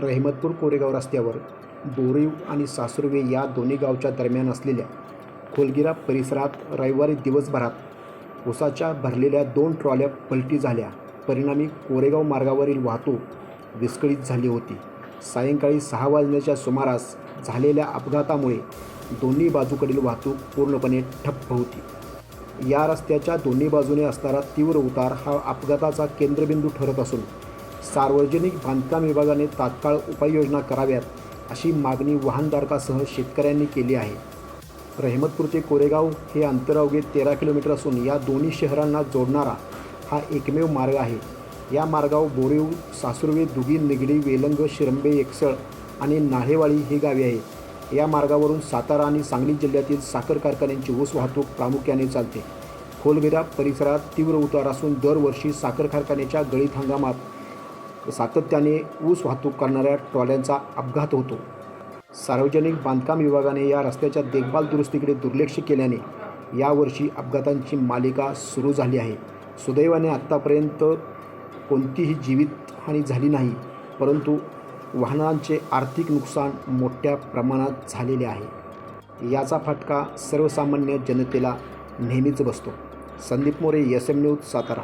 रहिमतपूर कोरेगाव रस्त्यावर बोरीव आणि सासुर्वे या दोन्ही गावच्या दरम्यान असलेल्या खोलगिरा परिसरात रविवारी दिवसभरात उसाच्या भरलेल्या दोन ट्रॉल्या पलटी झाल्या. परिणामी कोरेगाव मार्गावरील वाहतूक विस्कळीत झाली होती. सायंकाळी सहा वाजण्याच्या सुमारास झालेल्या अपघातामुळे दोन्ही बाजूकडील वाहतूक पूर्णपणे ठप्प होती. या रस्त्याच्या दोन्ही बाजूने असणारा तीव्र उतार हा अपघाताचा केंद्रबिंदू ठरत असून सार्वजनिक बांधकाम विभागाने तात्काळ उपाययोजना कराव्यात अशी मागणी वाहनधारकासह शेतकऱ्यांनी केली आहे. रहमतपूर ते कोरेगाव हे अंतर अवघे तेरा किलोमीटर असून या दोन्ही शहरांना जोडणारा हा एकमेव मार्ग आहे. या मार्गावर बोरीव सासुर्वे दुगी निगडी वेलंग शिरंबे एकसळ आणि नाहेवाळी ही गावे आहेत. या मार्गावरून सातारा आणि सांगली जिल्ह्यातील साखर कारखान्यांची ऊस वाहतूक प्रामुख्याने चालते. खोलगिरा परिसरात तीव्र उतार असून दरवर्षी साखर कारखान्याच्या गळीत हंगामात सातत्याने ऊस वाहतूक करणाऱ्या ट्रॉल्यांचा अपघात होतो. सार्वजनिक बांधकाम विभागाने या रस्त्याच्या देखभाल दुरुस्तीकडे दुर्लक्ष केल्याने यावर्षी अपघातांची मालिका सुरू झाली आहे. सुदैवाने आत्तापर्यंत कोणतीही जीवितहानी झाली नाही परंतु वाहनांचे आर्थिक नुकसान मोठ्या प्रमाणात झालेले आहे. याचा फटका सर्वसामान्य जनतेला नेहमीच बसतो. Sandeep More S M news Satara.